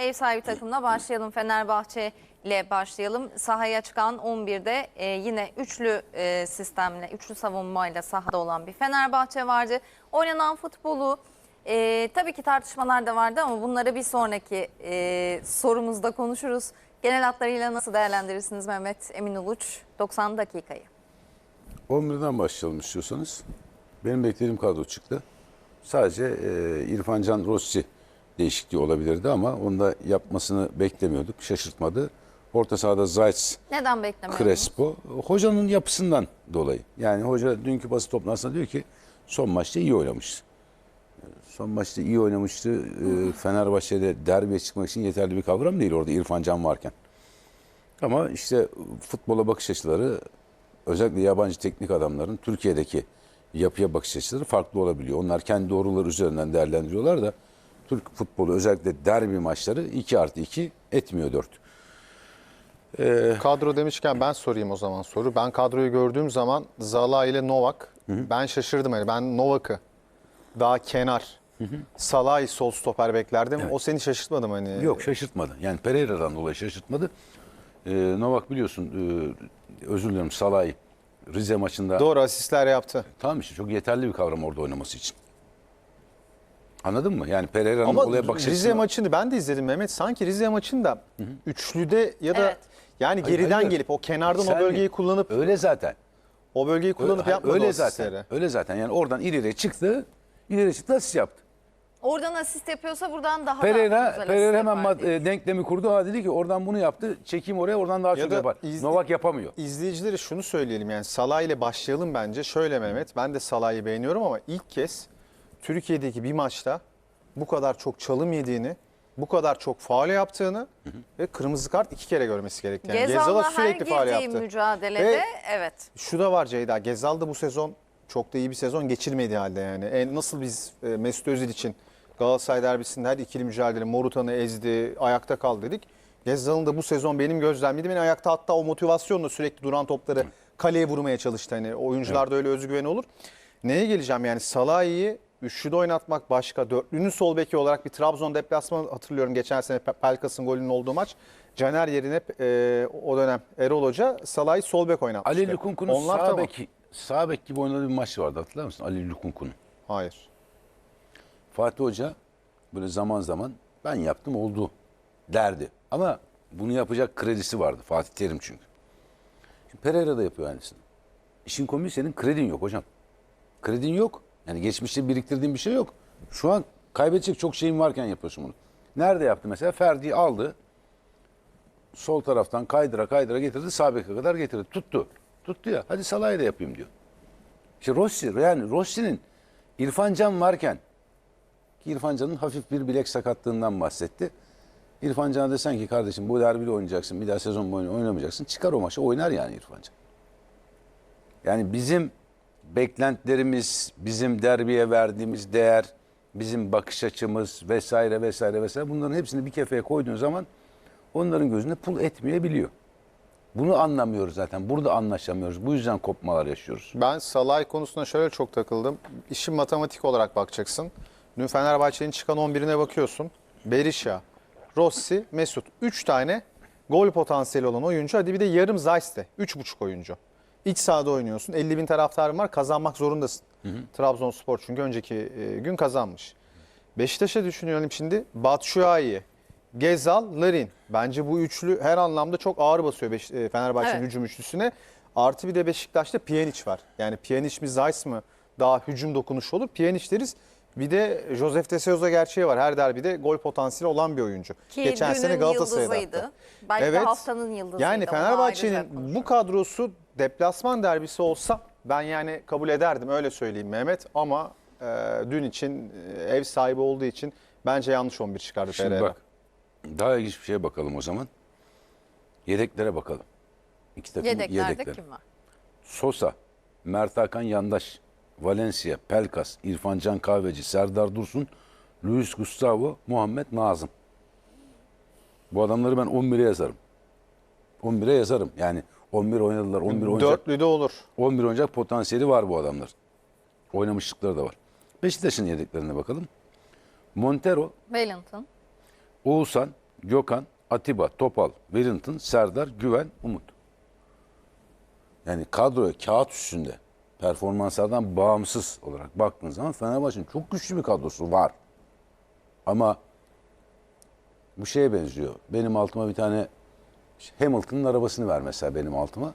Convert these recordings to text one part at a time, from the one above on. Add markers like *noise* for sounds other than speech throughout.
ev sahibi takımla başlayalım. Fenerbahçe ile başlayalım. Sahaya çıkan 11'de e, yine üçlü e, sistemle, üçlü savunmayla sahada olan bir Fenerbahçe vardı. Oynanan futbolu e, tabii ki tartışmalar da vardı ama bunları bir sonraki e, sorumuzda konuşuruz. Genel hatlarıyla nasıl değerlendirirsiniz Mehmet Emin Uluç 90 dakikayı? 11'den başlayalım istiyorsanız. Benim beklediğim kadro çıktı. Sadece e, İrfan Can Rossi değişikliği olabilirdi ama onu da yapmasını beklemiyorduk. Şaşırtmadı. Orta sahada Zayt, Neden beklemiyordunuz? Crespo. Hocanın yapısından dolayı. Yani hoca dünkü basın toplantısında diyor ki son maçta iyi oynamış. Son maçta iyi oynamıştı. E, Fenerbahçe'de derbiye çıkmak için yeterli bir kavram değil orada İrfan Can varken. Ama işte futbola bakış açıları özellikle yabancı teknik adamların Türkiye'deki yapıya bakış açıları farklı olabiliyor. Onlar kendi doğruları üzerinden değerlendiriyorlar da Türk futbolu özellikle derbi maçları 2 artı 2 etmiyor 4. Kadro demişken ben sorayım o zaman soru. Ben kadroyu gördüğüm zaman Zala ile Novak. Ben şaşırdım. hani ben Novak'ı daha kenar. Salah'ı sol stoper beklerdim. O seni şaşırtmadı mı hani? Yok şaşırtmadı. Yani Pereira'dan dolayı şaşırtmadı. Ee, Novak biliyorsun e, özür dilerim Salah'ı Rize maçında Doğru asistler yaptı. tamam işte çok yeterli bir kavram orada oynaması için. Anladın mı? Yani Pereira'nın Ama olaya bakış Rize açısına- maçını ben de izledim Mehmet. Sanki Rize maçında üçlüde ya da Evet. yani Hayır, geriden hayır. gelip o kenardan Sen o bölgeyi mi? kullanıp öyle zaten. o bölgeyi kullanıp Öyle, yapmadı öyle o zaten. asistleri. Öyle zaten. Yani oradan ileriye çıktı. ileri çıktı asist yaptı. Oradan asist yapıyorsa buradan daha da Pereira, güzel Pereira asist hemen yapar mad- diye. e, denklemi kurdu. Ha dedi ki oradan bunu yaptı. Çekeyim oraya oradan daha Ya çok da yapar. izle- Novak yapamıyor. İzleyicilere şunu söyleyelim yani Salah ile başlayalım bence. Şöyle Mehmet ben de Salah'ı beğeniyorum ama ilk kez Türkiye'deki bir maçta bu kadar çok çalım yediğini, bu kadar çok faul yaptığını ve kırmızı kart iki kere görmesi gerektiğini. Yani Gezal'la sürekli faul girdiği yaptı. mücadelede Ve evet. şu da var Ceyda. Gezal da bu sezon çok da iyi bir sezon geçirmediği halde yani. En, nasıl biz e, Mesut Özil için Galatasaray derbisinde her ikili mücadele Morutan'ı ezdi, ayakta kaldı dedik. Gezal'ın da bu sezon benim gözlemlediğim en ayakta hatta o motivasyonla sürekli duran topları kaleye vurmaya çalıştı. Hani oyuncularda öyle özgüven olur. Neye geleceğim yani Salah'ı üçlüde oynatmak başka. Dörtlünün sol beki olarak bir Trabzon deplasmanı hatırlıyorum geçen sene Pe- Pelkas'ın golünün olduğu maç. Caner yerine e, o dönem Erol Hoca Salah'ı sol bek oynatmıştı. Ali Lukunku'nun Onlar sağ, tamam. bek, sağ bek gibi oynadığı bir maç vardı hatırlar mısın? Ali Lukunku'nun. Hayır. Fatih Hoca böyle zaman zaman ben yaptım oldu derdi. Ama bunu yapacak kredisi vardı Fatih Terim çünkü. Şimdi Pereira da yapıyor aynısını. İşin komiği senin kredin yok hocam. Kredin yok. Yani geçmişte biriktirdiğin bir şey yok. Şu an kaybedecek çok şeyin varken yapıyorsun bunu. Nerede yaptı mesela? Ferdi'yi aldı. Sol taraftan kaydıra kaydıra getirdi. Sağ kadar getirdi. Tuttu. Tuttu ya. Hadi Salah'ı da yapayım diyor. İşte Rossi yani Rossi'nin İrfan Can varken ki İrfan Can'ın hafif bir bilek sakatlığından bahsetti. İrfan Can'a desen ki kardeşim bu derbide oynayacaksın. Bir daha sezon boyunca oynamayacaksın. Çıkar o maçı oynar yani İrfan Can. Yani bizim beklentilerimiz, bizim derbiye verdiğimiz değer, bizim bakış açımız vesaire vesaire vesaire bunların hepsini bir kefeye koyduğun zaman onların gözünde pul etmeyebiliyor. Bunu anlamıyoruz zaten. Burada anlaşamıyoruz. Bu yüzden kopmalar yaşıyoruz. Ben Salay konusuna şöyle çok takıldım. İşin matematik olarak bakacaksın. Dün Fenerbahçe'nin çıkan 11'ine bakıyorsun. Berisha, Rossi, Mesut. 3 tane gol potansiyeli olan oyuncu. Hadi bir de yarım Zayste. 3,5 oyuncu. İç sahada oynuyorsun. 50 bin taraftarın var. Kazanmak zorundasın. Trabzonspor çünkü önceki e, gün kazanmış. Beşiktaş'a düşünüyorum şimdi. Batshuayi, Gezal, Larin. Bence bu üçlü her anlamda çok ağır basıyor Beş- e, Fenerbahçe'nin Evet. hücum üçlüsüne. Artı bir de Beşiktaş'ta Pjanic var. Yani Pjanic mi Zayt mı daha hücum dokunuşu olur. Pjanic deriz. Bir de Josef de Souza gerçeği var. Her derbide gol potansiyeli olan bir oyuncu. Ki Geçen sene Galatasaray'da. yıldızıydı. Belki de haftanın yıldızıydı. Yani Fenerbahçe'nin bu kadrosu deplasman derbisi olsa ben yani kabul ederdim öyle söyleyeyim Mehmet. Ama e, dün için e, ev sahibi olduğu için bence yanlış 11 çıkardı Şimdi Pereira. bak daha ilginç bir şeye bakalım o zaman. Yedeklere bakalım. İki takım Yedeklerde yedekleri. kim var? Sosa, Mert Hakan Yandaş, Valencia, Pelkas, İrfan Can Kahveci, Serdar Dursun, Luis Gustavo, Muhammed Nazım. Bu adamları ben 11'e yazarım. 11'e yazarım. Yani 11 oynadılar, 11 oynayacak, Dörtlü de olur. 11 oynayacak potansiyeli var bu adamlar. Oynamışlıkları da var. Beşiktaş'ın yedeklerine bakalım. Montero, Wellington. Oğuzhan, Gökhan, Atiba, Topal, Wellington, Serdar, Güven, Umut. Yani kadroya kağıt üstünde performanslardan bağımsız olarak baktığın zaman Fenerbahçe'nin çok güçlü bir kadrosu var. Ama bu şeye benziyor. Benim altıma bir tane Hamilton'ın arabasını ver mesela benim altıma.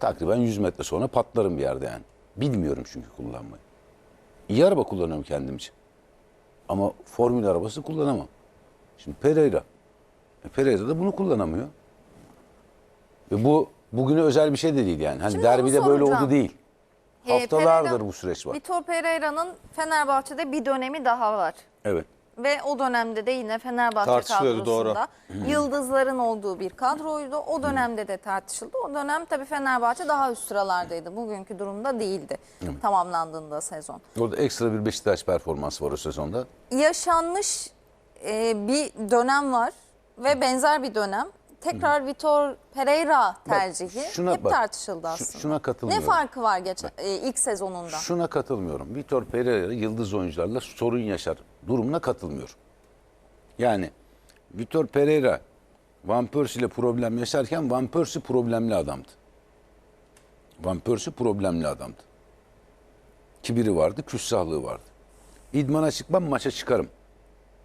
Takriben 100 metre sonra patlarım bir yerde yani. Bilmiyorum çünkü kullanmayı. İyi araba kullanıyorum kendim için. Ama formül arabası kullanamam. Şimdi Pereira. E Pereira da bunu kullanamıyor. Ve bu bugüne özel bir şey de değil yani. Hani Şimdi derbide böyle oldu değil. Haftalardır Pereira- bu süreç var. Vitor Pereira'nın Fenerbahçe'de bir dönemi daha var. Evet. Ve o dönemde de yine Fenerbahçe kadrosunda *clears throat* yıldızların olduğu bir kadroydu. O dönemde de tartışıldı. O dönem tabii Fenerbahçe daha üst sıralardaydı. Bugünkü durumda değildi tamamlandığında sezon. Orada ekstra bir Beşiktaş performansı var o sezonda. Yaşanmış e, bir dönem var ve benzer bir dönem. Tekrar Vitor Pereira tercihi şuna hep bak, tartışıldı şu- aslında. şuna katılmıyorum. Ne farkı var geçen e, ilk sezonunda? Şuna katılmıyorum. Vitor Pereira yıldız oyuncularla sorun yaşar durumuna katılmıyorum. Yani Vitor Pereira Van Persie ile problem yaşarken Van Persie problemli adamdı. Van Persie problemli adamdı. Kibiri vardı, küstahlığı vardı. İdmana çıkmam maça çıkarım.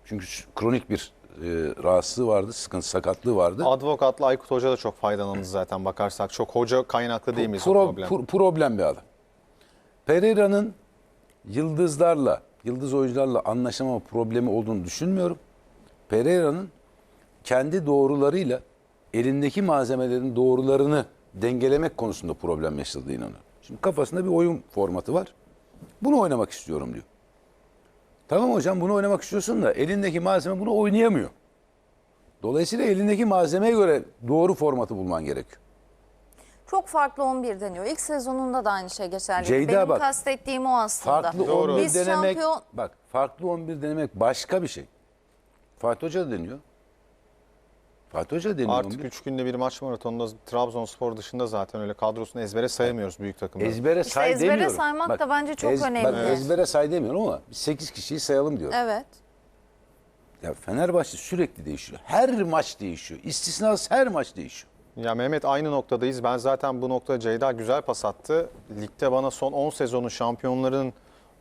Çünkü kronik bir e, rahatsızlığı vardı, sıkıntı, sakatlığı vardı. Advokatla Aykut Hoca da çok faydalandı zaten bakarsak. Çok hoca kaynaklı değil miyiz o Pro- problem? pro- problem bir adam. Pereira'nın yıldızlarla, yıldız oyuncularla anlaşamama problemi olduğunu düşünmüyorum. Pereira'nın kendi doğrularıyla elindeki malzemelerin doğrularını dengelemek konusunda problem yaşadığını inanıyorum. Şimdi kafasında bir oyun formatı var. Bunu oynamak istiyorum diyor. Tamam hocam bunu oynamak istiyorsun da elindeki malzeme bunu oynayamıyor. Dolayısıyla elindeki malzemeye göre doğru formatı bulman gerekiyor. Çok farklı 11 deniyor. İlk sezonunda da aynı şey geçerli. Ceyda Benim bak, kastettiğim o aslında. Farklı Doğru. 11 Biz denemek şampiyon- bak farklı 11 denemek başka bir şey. Fatih Hoca da deniyor. Fatih Hoca deniyor. Artık 11. 3 günde bir maç maratonunda Trabzonspor dışında zaten öyle kadrosunu ezbere sayamıyoruz büyük takımları. ezbere İşte say ezbere demiyorum. saymak da bence çok önemli. Bak ezbere say demiyorum ama 8 kişiyi sayalım diyor. Evet. Ya Fenerbahçe sürekli değişiyor. Her maç değişiyor. İstisnasız her maç değişiyor. Ya Mehmet aynı noktadayız. Ben zaten bu noktada Ceyda güzel pas attı. Ligde bana son 10 sezonun şampiyonların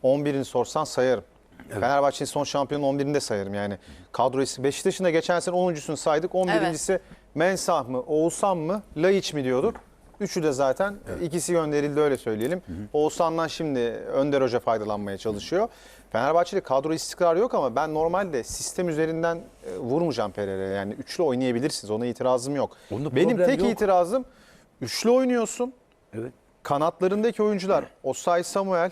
11'ini sorsan sayarım. Fenerbahçe'nin son şampiyonun 11'ini de sayarım yani. Kadro ismi Beşiktaş'ın da geçen sene 10.sunu saydık. 11.si Mensah mı, Oğuzhan mı, Laiç mi diyorduk. Üçü de zaten ikisi gönderildi öyle söyleyelim. Oğuzhan'dan şimdi Önder Hoca faydalanmaya çalışıyor. Fenerbahçe'de kadro istikrarı yok ama ben normalde sistem üzerinden e, vurmayacağım Pereira'ya. Yani üçlü oynayabilirsiniz ona itirazım yok. Onda Benim tek yok. itirazım üçlü oynuyorsun. Evet. Kanatlarındaki oyuncular Osay Samuel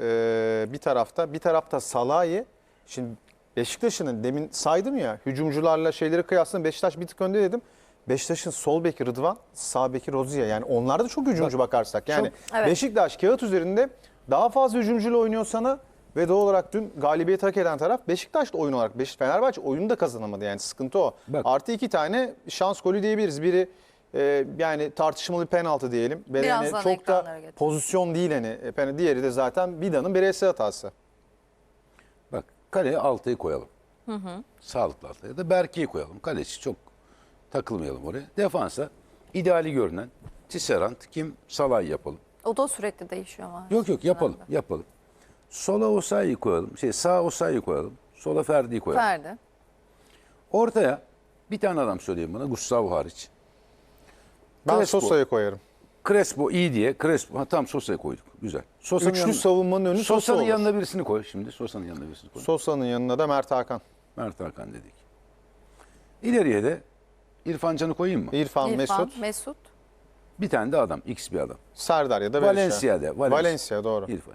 e, bir tarafta, bir tarafta Salahi. Şimdi Beşiktaş'ın demin saydım ya hücumcularla şeyleri kıyaslayın Beşiktaş bir tık önde dedim. Beşiktaş'ın sol beki Rıdvan, sağ beki Rozier. Yani onlar da çok hücumcu bakarsak. Yani Evet. Beşiktaş kağıt üzerinde daha fazla hücumcuyla oynuyor sana ve doğal olarak dün galibiyet hak eden taraf Beşiktaş da oyun olarak. Beşiktaş, Fenerbahçe oyunu da kazanamadı yani sıkıntı o. Bak. Artı iki tane şans golü diyebiliriz. Biri e, yani tartışmalı bir penaltı diyelim. Biri hani Birazdan çok da ekranlara getir. pozisyon değil hani. E, pen- Diğeri de zaten Vida'nın bireysel hatası. Bak kaleye Altay'ı koyalım. Sağlıklı Altay'ı ya da Berke'yi koyalım. Kaleci çok takılmayalım oraya. Defansa ideali görünen Tisserand kim Salay yapalım. O da sürekli değişiyor ama. Yok yok yapalım yapalım. Sola Osayi'yi koyalım. Şey sağ Osayi'yi koyalım. Sola Ferdi'yi koyalım. Ferdi. Ortaya bir tane adam söyleyeyim bana Gustavo hariç. Ben Crespo. Sosa'yı koyarım. Crespo iyi diye. Crespo ha, tam Sosa'ya koyduk. Güzel. Sosa'nın Üçlü yanına- savunmanın önü Sosa Sosa'nın olur. yanına birisini koy şimdi. Sosa'nın yanına birisini koy. Sosa'nın yanına da Mert Hakan. Mert Hakan dedik. İleriye de İrfan Can'ı koyayım mı? İrfan, İrfan, Mesut, Mesut. Bir tane de adam. X bir adam. Serdar ya da. Valencia'da. Valencia. Valencia doğru. İrfan.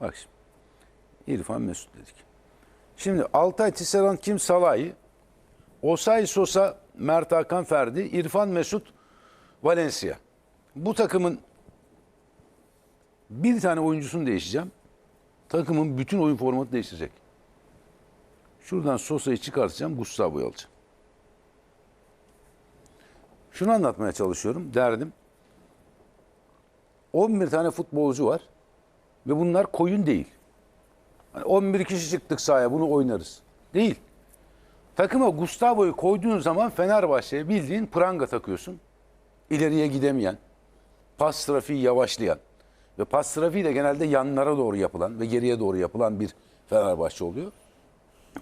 Bak şimdi. İrfan Mesut dedik. Şimdi Altay Tisserand kim Salahi? Osay Sosa, Mert Hakan Ferdi, İrfan Mesut, Valencia. Bu takımın bir tane oyuncusunu değişeceğim. Takımın bütün oyun formatı değişecek. Şuradan Sosa'yı çıkartacağım, Gustavo'yu alacağım. Şunu anlatmaya çalışıyorum, derdim. 11 tane futbolcu var ve bunlar koyun değil. Hani 11 kişi çıktık sahaya bunu oynarız. Değil. Takıma Gustavo'yu koyduğun zaman Fenerbahçe'ye bildiğin pranga takıyorsun. İleriye gidemeyen, pas trafiği yavaşlayan ve pas trafiği de genelde yanlara doğru yapılan ve geriye doğru yapılan bir Fenerbahçe oluyor.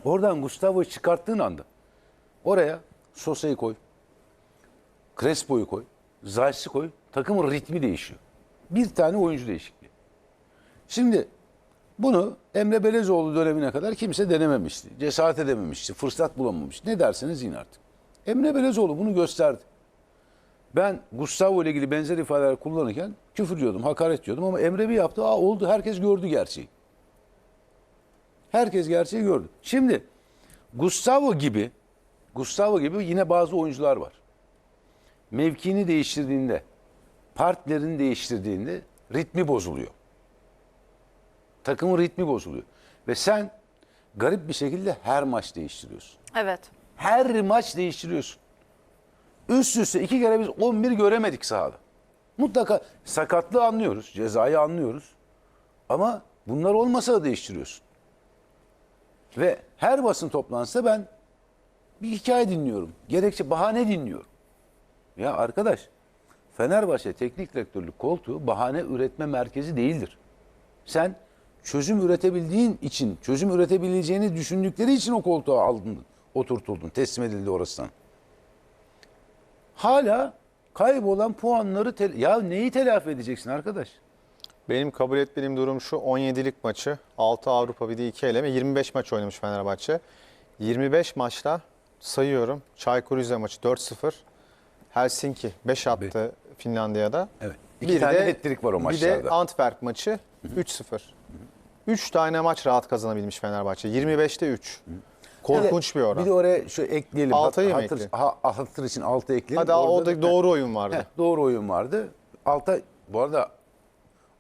Oradan Gustavo'yu çıkarttığın anda oraya Sosa'yı koy, Crespo'yu koy, Zayt'si koy. Takımın ritmi değişiyor. Bir tane oyuncu değişikliği. Şimdi bunu Emre Belezoğlu dönemine kadar kimse denememişti. Cesaret edememişti. Fırsat bulamamıştı. Ne derseniz yine artık. Emre Belezoğlu bunu gösterdi. Ben Gustavo ile ilgili benzer ifadeler kullanırken küfür diyordum, hakaret diyordum ama Emre bir yaptı. Aa oldu. Herkes gördü gerçeği. Herkes gerçeği gördü. Şimdi Gustavo gibi Gustavo gibi yine bazı oyuncular var. Mevkini değiştirdiğinde, partnerini değiştirdiğinde ritmi bozuluyor. Takımın ritmi bozuluyor. Ve sen garip bir şekilde her maç değiştiriyorsun. Evet. Her maç değiştiriyorsun. Üst üste iki kere biz 11 göremedik sahada. Mutlaka sakatlığı anlıyoruz, cezayı anlıyoruz. Ama bunlar olmasa da değiştiriyorsun. Ve her basın toplantısında ben bir hikaye dinliyorum. Gerekçe bahane dinliyorum. Ya arkadaş Fenerbahçe teknik direktörlük koltuğu bahane üretme merkezi değildir. Sen çözüm üretebildiğin için, çözüm üretebileceğini düşündükleri için o koltuğa aldın, oturtuldun, teslim edildi orasından. Hala kaybolan puanları, tel- ya neyi telafi edeceksin arkadaş? Benim kabul etmediğim durum şu 17'lik maçı 6 Avrupa bir de 2 eleme 25 maç oynamış Fenerbahçe. 25 maçta sayıyorum Çaykur Rizespor maçı 4-0. Helsinki 5 attı Finlandiya'da. Evet. İki tane hat-trick var o Bir de maçlarda. Antwerp maçı 3-0. 3 tane maç rahat kazanabilmiş Fenerbahçe. 25'te 3. Korkunç bir oran. Bir de oraya şu ekleyelim. Altayı mı hatır, ekleyelim? ha, hatır için altı ekleyelim. Hadi Orada o da doğru oyun vardı. Heh, doğru oyun vardı. Altay, bu arada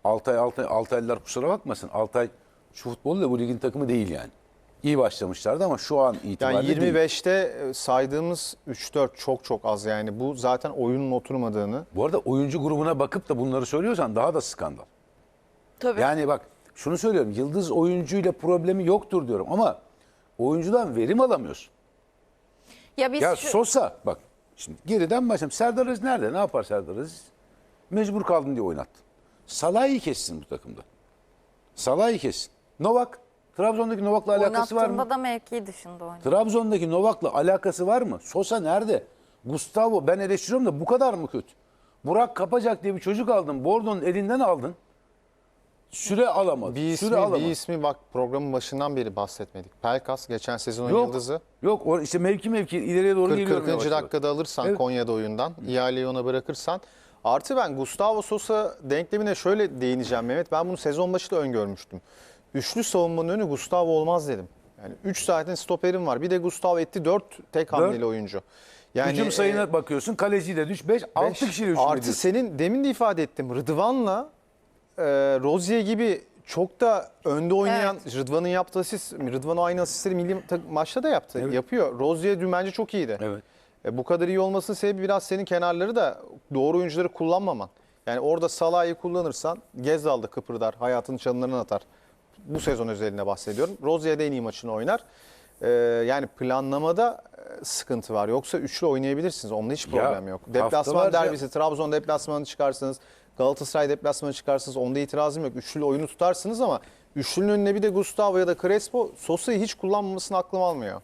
Altay, Altay, Altaylılar kusura bakmasın. Altay şu futbolu da bu ligin takımı değil yani. İyi başlamışlardı ama şu an Yani itibariyle değil. 25'te saydığımız 3-4 çok çok az yani. Bu zaten oyunun oturmadığını. Bu arada oyuncu grubuna bakıp da bunları söylüyorsan daha da skandal. Tabii. Yani bak şunu söylüyorum. Yıldız oyuncuyla problemi yoktur diyorum ama oyuncudan verim alamıyorsun. Ya biz Ya şu- Sosa bak şimdi geriden başlayalım. Serdar Aziz nerede? Ne yapar Serdar Aziz? Mecbur kaldın diye oynattın. Salah'ı kessin bu takımda. Salah'ı kessin. Novak. Trabzon'daki Novak'la alakası var mı? oynattığında da mevki dışında oynadı. Trabzon'daki Novak'la alakası var mı? Sosa nerede? Gustavo ben eleştiriyorum da bu kadar mı kötü? Burak Kapacak diye bir çocuk aldın. Bordo'nun elinden aldın. Süre alamadı. Bir Süre ismi, alamadı. bir ismi bak programın başından beri bahsetmedik. Pelkas geçen sezonun Yok. yıldızı. Yok o işte mevki mevki ileriye doğru 40. geliyor. 40. yavaş yavaş. dakikada alırsan Evet. Konya'da oyundan, ihaleyi ona bırakırsan. Artı ben Gustavo Sosa denklemine şöyle değineceğim Mehmet. Ben bunu sezon başı da öngörmüştüm. Üçlü savunmanın önü Gustavo olmaz dedim. Yani 3 saatin stoperim var. Bir de Gustavo etti 4 tek hamleli oyuncu. Yani Hücum sayına e, bakıyorsun. Kaleciyle düş 5. 6 Beş. kişiyle hücum Artı ediyorsun. senin demin de ifade ettim. Rıdvan'la e, Rozier gibi çok da önde oynayan Rıdvan'ın yaptığı asist, Rıdvan o aynı asistleri milli maçta da yaptı. Evet. Yapıyor. Rozier dün bence çok iyiydi. Evet. E, bu kadar iyi olmasının sebebi biraz senin kenarları da doğru oyuncuları kullanmaman. Yani orada Salah'ı kullanırsan Gezzal da kıpırdar, hayatını çalınlarına atar. Bu sezon özelinde bahsediyorum. Rozier de en iyi maçını oynar. E, yani planlamada e, sıkıntı var. Yoksa üçlü oynayabilirsiniz. Onda hiç Ya, problem yok. Deplasman derbisi, Trabzon deplasmanı çıkarsınız. Galatasaray deplasmanı çıkarsınız. Onda itirazım yok. Üçlü oyunu tutarsınız ama üçlünün önüne bir de Gustavo ya da Crespo Sosa'yı hiç kullanmamasını aklım almıyor.